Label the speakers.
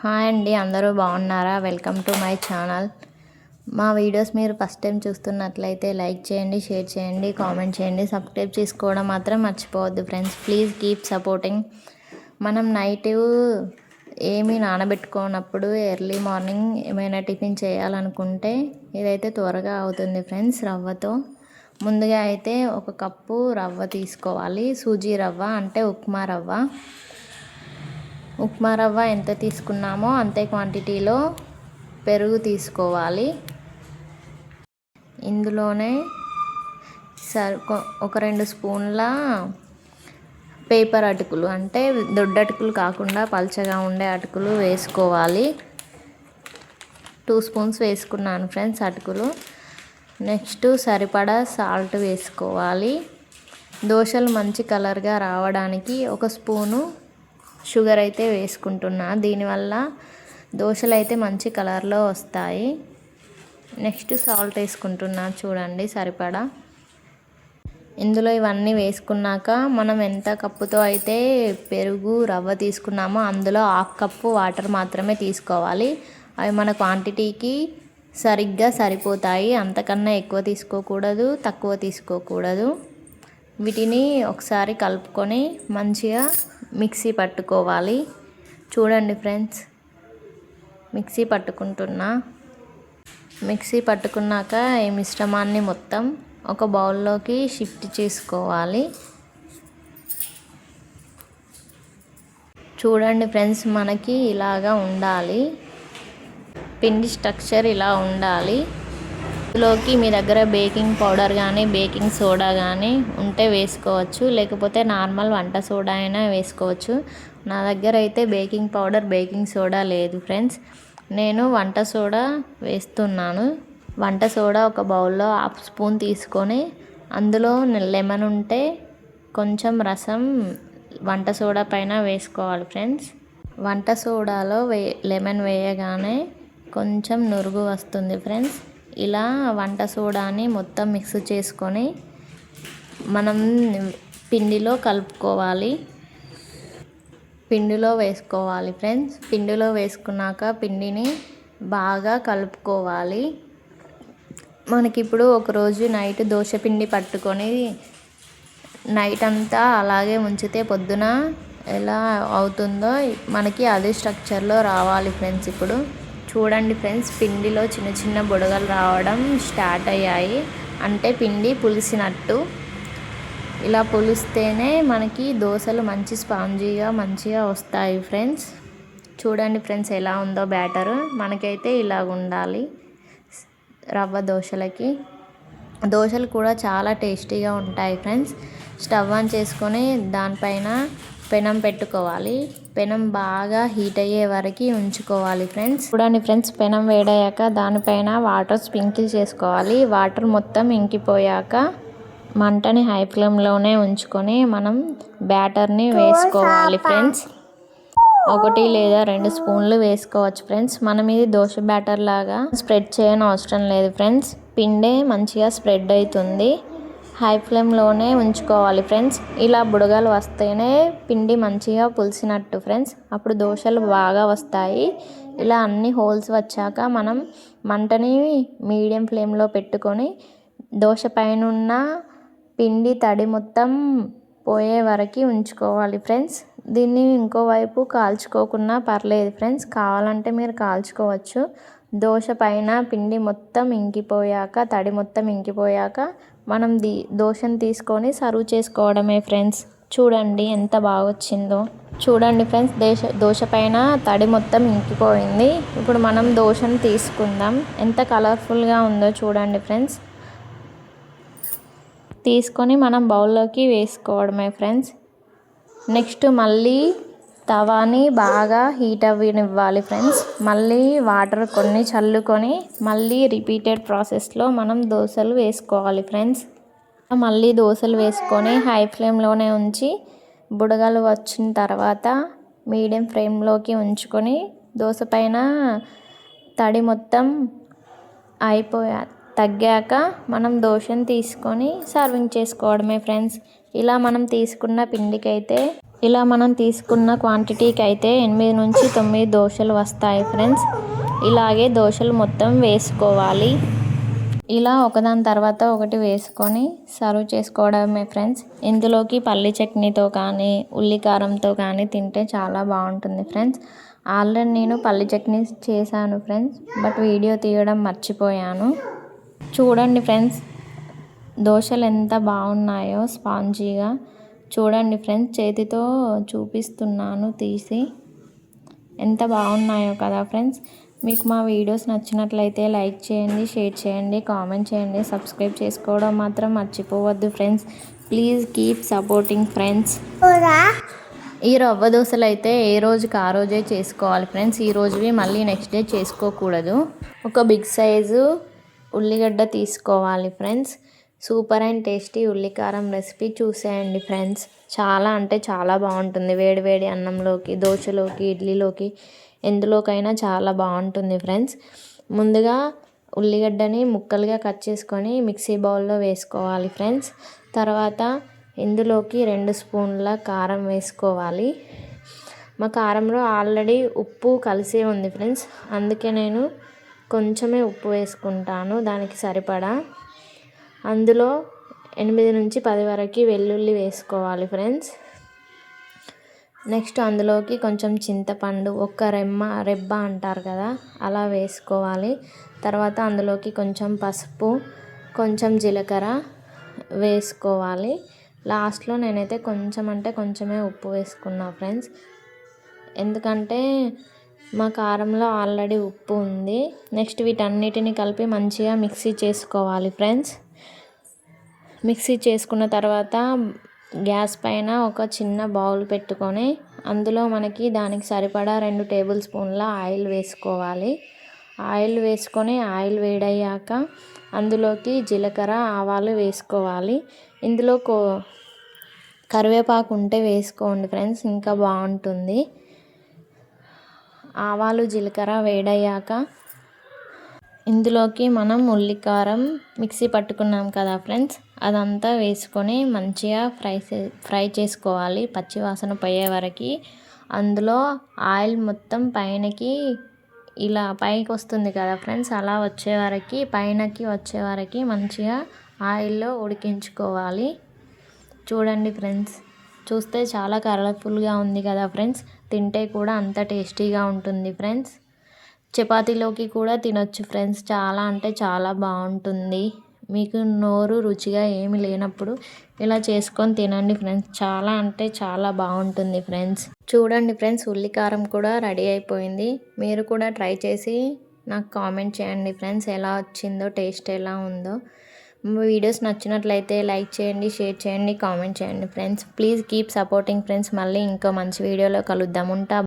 Speaker 1: Hi అండి అందరూ బాగున్నారా? Welcome to my channel. మా వీడియోస్ మీరు ఫస్ట్ టైం చూస్తున్నట్లయితే లైక్ చేయండి షేర్ చేయండి కామెంట్ చేయండి. సబ్స్క్రైబ్ చేసుకోవడం మాత్రం మర్చిపోవద్దు ఫ్రెండ్స్. Please keep supporting. మనం నైట్ ఏమీ నానబెట్టుకోనప్పుడు ఎర్లీ మార్నింగ్ ఏమైనా టిఫిన్ చేయాలనుకుంటే ఇదైతే త్వరగా అవుతుంది ఫ్రెండ్స్ రవ్వతో. ముందుగా అయితే ఒక కప్పు రవ్వ తీసుకోవాలి. సూజీ రవ్వ అంటే ఉప్మా రవ్వ. ఉప్మా రవ్వ ఎంత తీసుకున్నామో అంతే క్వాంటిటీలో పెరుగు తీసుకోవాలి. ఇందులోనే సర్ ఒక రెండు స్పూన్ల పేపర్ అటుకులు అంటే దొడ్డటుకులు కాకుండా పల్చగా ఉండే అటుకులు వేసుకోవాలి. టూ స్పూన్స్ వేసుకున్నాను ఫ్రెండ్స్ అటుకులు. నెక్స్ట్ సరిపడా సాల్ట్ వేసుకోవాలి. దోశలు మంచి కలర్గా రావడానికి ఒక స్పూను షుగర్ అయితే వేసుకుంటున్నా. దీనివల్ల దోశలు అయితే మంచి కలర్లో వస్తాయి. నెక్స్ట్ సాల్ట్ వేసుకుంటున్నా చూడండి సరిపడా. ఇందులో ఇవన్నీ వేసుకున్నాక మనం ఎంత కప్పుతో అయితే పెరుగు రవ్వ తీసుకున్నామో అందులో హాఫ్ కప్పు వాటర్ మాత్రమే తీసుకోవాలి. అవి మన క్వాంటిటీకి సరిగ్గా సరిపోతాయి. అంతకన్నా ఎక్కువ తీసుకోకూడదు తక్కువ తీసుకోకూడదు. వీటిని ఒకసారి కలుపుకొని మంచిగా మిక్సీ పట్టుకోవాలి. చూడండి ఫ్రెండ్స్ మిక్సీ పట్టుకుంటున్నా. మిక్సీ పట్టుకున్నాక ఈ మిశ్రమాన్ని మొత్తం ఒక బౌల్లోకి షిఫ్ట్ చేసుకోవాలి. చూడండి ఫ్రెండ్స్ మనకి ఇలాగా ఉండాలి. పిండి స్ట్రక్చర్ ఇలా ఉండాలి. ఇందులోకి మీ దగ్గర బేకింగ్ పౌడర్ కానీ బేకింగ్ సోడా కానీ ఉంటే వేసుకోవచ్చు. లేకపోతే నార్మల్ వంట సోడా అయినా వేసుకోవచ్చు. నా దగ్గర అయితే బేకింగ్ పౌడర్ బేకింగ్ సోడా లేదు ఫ్రెండ్స్. నేను వంట సోడా వేస్తున్నాను. వంట సోడా ఒక బౌల్లో హాఫ్ స్పూన్ తీసుకొని అందులో లెమన్ ఉంటే కొంచెం రసం వంట సోడా పైన వేసుకోవాలి ఫ్రెండ్స్. వంట సోడాలో వే లెమన్ వేయగానే కొంచెం నురుగు వస్తుంది ఫ్రెండ్స్. ఇలా వంట సోడాని మొత్తం మిక్స్ చేసుకొని మనం పిండిలో కలుపుకోవాలి. పిండిలో వేసుకోవాలి ఫ్రెండ్స్ పిండిలో వేసుకున్నాక పిండిని బాగా కలుపుకోవాలి. మనకి ఇప్పుడు ఒకరోజు నైట్ దోశ పిండి పట్టుకొని నైట్ అంతా అలాగే ఉంచితే పొద్దున ఎలా అవుతుందో మనకి అదే స్ట్రక్చర్లో రావాలి ఫ్రెండ్స్ ఇప్పుడు. చూడండి ఫ్రెండ్స్ పిండిలో చిన్న చిన్న బుడగలు రావడం స్టార్ట్ అయ్యాయి. అంటే పిండి పులిసినట్టు. ఇలా పులిస్తేనే మనకి దోశలు మంచి స్పాంజీగా మంచిగా వస్తాయి ఫ్రెండ్స్. చూడండి ఫ్రెండ్స్ ఎలా ఉందో బ్యాటర్. మనకైతే ఇలా ఉండాలి రవ్వ దోశలకి. దోశలు కూడా చాలా టేస్టీగా ఉంటాయి ఫ్రెండ్స్. స్టవ్ ఆన్ చేసుకొని దానిపైన పెనం పెట్టుకోవాలి. పెనం బాగా హీట్ అయ్యే వరకు ఉంచుకోవాలి ఫ్రెండ్స్. చూడండి ఫ్రెండ్స్ పెనం వేడయ్యాక దానిపైన వాటర్ స్ప్రింకిల్ చేసుకోవాలి. వాటర్ మొత్తం ఇంకిపోయాక మంటని హై ఫ్లేమ్లోనే ఉంచుకొని మనం బ్యాటర్ని వేసుకోవాలి ఫ్రెండ్స్. ఒకటి లేదా రెండు స్పూన్లు వేసుకోవచ్చు ఫ్రెండ్స్. మనం ఇది దోశ బ్యాటర్ లాగా స్ప్రెడ్ చేయని అవసరం లేదు ఫ్రెండ్స్. పిండే మంచిగా స్ప్రెడ్ అవుతుంది. హై ఫ్లేమ్లోనే ఉంచుకోవాలి ఫ్రెండ్స్. ఇలా బుడగలు వస్తేనే పిండి మంచిగా పులిసినట్టు ఫ్రెండ్స్. అప్పుడు దోశలు బాగా వస్తాయి. ఇలా అన్ని హోల్స్ వచ్చాక మనం మంటని మీడియం ఫ్లేమ్లో పెట్టుకొని దోశ పైన ఉన్న పిండి తడి మొత్తం పోయే వరకు ఉంచుకోవాలి ఫ్రెండ్స్. దీన్ని ఇంకోవైపు కాల్చుకోకున్నా పర్లేదు ఫ్రెండ్స్. కావాలంటే మీరు కాల్చుకోవచ్చు. దోశ పైన పిండి మొత్తం ఇంకిపోయాక తడి మొత్తం ఇంకిపోయాక మనం ది దోశను తీసుకొని సర్వ్ చేసుకోవడమే ఫ్రెండ్స్. చూడండి ఎంత బాగా వచ్చిందో చూడండి ఫ్రెండ్స్ దేశ దోశ పైన తడి మొత్తం ఇంకిపోయింది. ఇప్పుడు మనం దోశను తీసుకుందాం. ఎంత కలర్ఫుల్గా ఉందో చూడండి ఫ్రెండ్స్. తీసుకొని మనం బౌల్లోకి వేసుకోవడమే ఫ్రెండ్స్. నెక్స్ట్ మళ్ళీ తవాని బాగా హీట్ అవ్వనివ్వాలి ఫ్రెండ్స్ మళ్ళీ వాటర్ కొన్ని చల్లుకొని మళ్ళీ రిపీటెడ్ ప్రాసెస్లో మనం దోశలు వేసుకోవాలి ఫ్రెండ్స్ మళ్ళీ దోశలు వేసుకొని హై ఫ్లేమ్లోనే ఉంచి బుడగలు వచ్చిన తర్వాత మీడియం ఫ్లేమ్లోకి ఉంచుకొని దోశ పైన తడి మొత్తం అయిపోయా తగ్గాక మనం దోశను తీసుకొని సర్వింగ్ చేసుకోవడమే ఫ్రెండ్స్ ఇలా మనం తీసుకున్న పిండికైతే ఇలా మనం తీసుకున్న క్వాంటిటీకి అయితే ఎనిమిది నుంచి తొమ్మిది దోశలు వస్తాయి ఫ్రెండ్స్ ఇలాగే దోశలు మొత్తం వేసుకోవాలి. ఇలా ఒకదాని తర్వాత ఒకటి వేసుకొని సర్వ్ చేసుకోవడమే ఫ్రెండ్స్ ఇందులోకి పల్లి చట్నీతో కానీ ఉల్లికారంతో కానీ తింటే చాలా బాగుంటుంది ఫ్రెండ్స్ ఆల్రెడీ నేను పల్లి చట్నీ చేశాను ఫ్రెండ్స్ బట్ వీడియో తీయడం మర్చిపోయాను. చూడండి ఫ్రెండ్స్ దోశలు ఎంత బాగున్నాయో స్పాంజీగా. చూడండి ఫ్రెండ్స్ చేతితో చూపిస్తున్నాను తీసి. ఎంత బాగున్నాయో కదా ఫ్రెండ్స్. మీకు మా వీడియోస్ నచ్చినట్లయితే లైక్ చేయండి షేర్ చేయండి కామెంట్ చేయండి. సబ్స్క్రైబ్ చేసుకోవడం మాత్రం మర్చిపోవద్దు friends. Please keep supporting friends. ఈ రవ్వ దోశలు అయితే ఏ రోజుకి ఆ రోజే చేసుకోవాలి ఫ్రెండ్స్. ఈ రోజువి మళ్ళీ నెక్స్ట్ డే చేసుకోకూడదు. ఒక బిగ్ సైజు ఉల్లిగడ్డ తీసుకోవాలి ఫ్రెండ్స్. సూపర్ అండ్ టేస్టీ ఉల్లికారం రెసిపీ చూసేయండి ఫ్రెండ్స్. చాలా అంటే చాలా బాగుంటుంది. వేడివేడి అన్నంలోకి దోశలోకి ఇడ్లీలోకి ఎందులోకైనా చాలా బాగుంటుంది ఫ్రెండ్స్. ముందుగా ఉల్లిగడ్డని ముక్కలుగా కట్ చేసుకొని మిక్సీ బౌల్లో వేసుకోవాలి ఫ్రెండ్స్. తర్వాత ఇందులోకి రెండు స్పూన్ల కారం వేసుకోవాలి. మా కారంలో ఆల్రెడీ ఉప్పు కలిసే ఉంది ఫ్రెండ్స్. అందుకే నేను కొంచెమే ఉప్పు వేసుకుంటాను. దానికి సరిపడా అందులో ఎనిమిది నుంచి పది వరకు వెల్లుల్లి వేసుకోవాలి ఫ్రెండ్స్. నెక్స్ట్ అందులోకి కొంచెం చింతపండు ఒక్క రెమ్మ రెబ్బ అంటారు కదా అలా వేసుకోవాలి. తర్వాత అందులోకి కొంచెం పసుపు కొంచెం జీలకర్ర వేసుకోవాలి. లాస్ట్లో నేనైతే కొంచెం అంటే కొంచెమే ఉప్పు వేసుకున్నా ఫ్రెండ్స్. ఎందుకంటే మా కారంలో ఆల్రెడీ ఉప్పు ఉంది. నెక్స్ట్ వీటన్నిటిని కలిపి మంచిగా మిక్సీ చేసుకోవాలి ఫ్రెండ్స్. మిక్సీ చేసుకున్న తర్వాత గ్యాస్ పైన ఒక చిన్న బౌల్ పెట్టుకొని అందులో మనకి దానికి సరిపడా రెండు టేబుల్ స్పూన్ల ఆయిల్ వేసుకోవాలి. ఆయిల్ వేసుకొని ఆయిల్ వేడయ్యాక అందులోకి జీలకర్ర ఆవాలు వేసుకోవాలి. ఇందులో కో కరివేపాకు ఉంటే వేసుకోండి ఫ్రెండ్స్ ఇంకా బాగుంటుంది. ఆవాలు జీలకర్ర వేడయ్యాక ఇందులోకి మనం ఉల్లికారం మిక్సీ పట్టుకున్నాం కదా ఫ్రెండ్స్ అదంతా వేసుకొని మంచిగా ఫ్రై ఫ్రై చేసుకోవాలి. పచ్చివాసన పోయే వరకు. అందులో ఆయిల్ మొత్తం పైనకి ఇలా పైకి వస్తుంది కదా ఫ్రెండ్స్ అలా వచ్చే వరకు పైనకి వచ్చే వరకు మంచిగా ఆయిల్లో ఉడికించుకోవాలి. చూడండి ఫ్రెండ్స్ చూస్తే చాలా కలర్ఫుల్గా ఉంది కదా ఫ్రెండ్స్. తింటే కూడా అంత టేస్టీగా ఉంటుంది ఫ్రెండ్స్. చపాతీలోకి కూడా తినొచ్చు ఫ్రెండ్స్ చాలా అంటే చాలా బాగుంటుంది. మీకు నోరు రుచిగా ఏమి లేనప్పుడు ఇలా చేసుకొని తినండి ఫ్రెండ్స్. చాలా అంటే చాలా బాగుంటుంది ఫ్రెండ్స్. చూడండి ఫ్రెండ్స్ ఉల్లికారం కూడా రెడీ అయిపోయింది. మీరు కూడా ట్రై చేసి నాకు కామెంట్ చేయండి ఫ్రెండ్స్ ఎలా వచ్చిందో టేస్ట్ ఎలా ఉందో. వీడియోస్ నచ్చినట్లయితే లైక్ చేయండి షేర్ చేయండి కామెంట్ చేయండి friends. Please keep supporting friends. మళ్ళీ ఇంకో మంచి వీడియోలో కలుద్దాం. ఉంటా